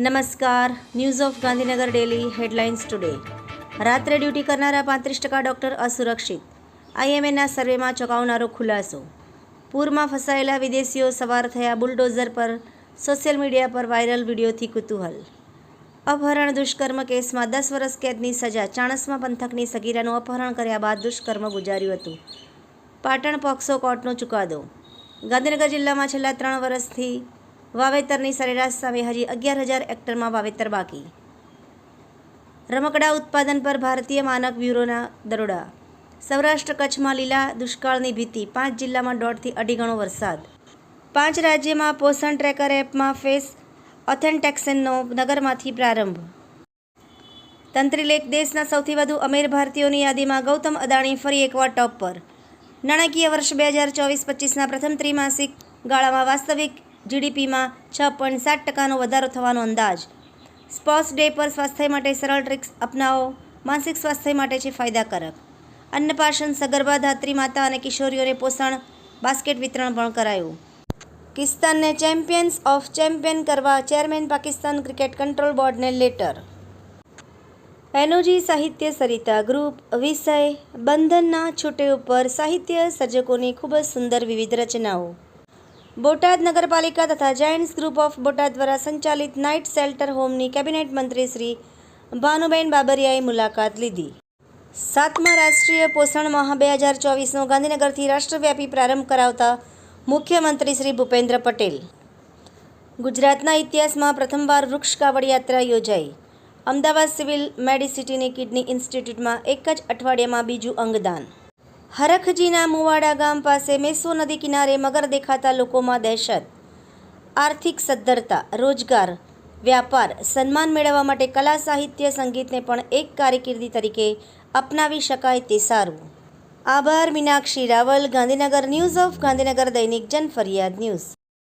નમસ્કાર. News of Gandhinagar daily headlines today રાત્રે duty કરનારા પાંત્રીસ ટકા ડૉક્ટર અસુરક્ષિત. આઈએમએના સર્વેમાં ચોંકાવનારો ખુલાસો. પૂરમાં ફસાયેલા વિદેશીઓ સવાર થયા બુલડોઝર પર સોશિયલ મીડિયા પર વાયરલ વિડીયોથી કુતૂહલ. અપહરણ દુષ્કર્મ કેસમાં દસ વર્ષ કેદની સજા, ચાણસ્મા પંથકની સગીરાનું અપહરણ કર્યા બાદ દુષ્કર્મ ગુજાર્યું હતું. પાટણ પોક્સો કોર્ટનો ચુકાદો. ગાંધીનગર જિલ્લામાં છેલ્લા ત્રણ વર્ષથી વાવેતરની સરેરાશ સામે હજી અગિયાર હજાર હેક્ટરમાં વાવેતર બાકી. રમકડા ઉત્પાદન પર ભારતીય માનક બ્યુરોના દરોડા. સૌરાષ્ટ્ર કચ્છમાં લીલા દુષ્કાળની ભીતિ, પાંચ જિલ્લામાં દોઢથી અઢી ગણો વરસાદ. પાંચ રાજ્યમાં પોષણ ટ્રેકર એપમાં ફેસ ઓથેન્ટેક્સનનો નગરમાંથી પ્રારંભ. તંત્રીલેખ દેશના સૌથી વધુ અમીર ભારતીયોની યાદીમાં ગૌતમ અદાણી ફરી એકવાર ટોપ પર. નાણાકીય વર્ષ બે હજાર ચોવીસ પચીસના પ્રથમ ત્રિમાસિક ગાળામાં વાસ્તવિક જીડીપીમાં છ પોઈન્ટ સાત ટકાનો વધારો થવાનો અંદાજ. સ્પોર્ટ્સ ડે પર સ્વાસ્થ્ય માટે સરળ ટ્રિક્સ અપનાવો. માનસિક સ્વાસ્થ્ય માટે છે ફાયદાકારક. અન્નપાશન, સગર્ભા ધાત્રી માતા અને કિશોરીઓને પોષણ, બાસ્કેટ વિતરણ પણ કરાયું. કિસ્તાનને ચેમ્પિયન્સ ઓફ ચેમ્પિયન કરવા ચેરમેન પાકિસ્તાન ક્રિકેટ કંટ્રોલ બોર્ડને લેટર. એનોજી સાહિત્ય સરિતા ગ્રુપ વિષય બંધનના છૂટે ઉપર સાહિત્ય સર્જકોની ખૂબ જ સુંદર વિવિધ રચનાઓ. બોટાદ નગરપાલિકા તથા જાયન્ટ્સ ગ્રુપ ઓફ બોટાદ દ્વારા સંચાલિત નાઇટ શેલ્ટર હોમની કેબિનેટ મંત્રી શ્રી ભાનુબેન બાબરિયાએ મુલાકાત લીધી. સાતમા રાષ્ટ્રીય પોષણ માહ બે હજાર ચોવીસનો ગાંધીનગરથી રાષ્ટ્રવ્યાપી પ્રારંભ કરાવતા મુખ્યમંત્રી શ્રી ભૂપેન્દ્ર પટેલ. ગુજરાતના ઇતિહાસમાં પ્રથમવાર વૃક્ષ કાવડ યાત્રા યોજાઈ. અમદાવાદ સિવિલ મેડિસિટીની કિડની ઇન્સ્ટિટ્યૂટમાં એક જ અઠવાડિયામાં બીજું અંગદાન હરખજીના મુવાડા ગામ પાસે મેસો નદી કિનારે મગર દેખાતા લોકોમાં દહેશત. આર્થિક સદ્ધરતા, રોજગાર, વ્યાપાર, સન્માન મેળવવા માટે કલા, સાહિત્ય, સંગીતને પણ એક કારકિર્દી તરીકે અપનાવી શકાય તે સારું. આભાર, મીનાક્ષી રાવલ, ગાંધીનગર ન્યૂઝ ઓફ ગાંધીનગર દૈનિક જનફરિયાદ ન્યૂઝ.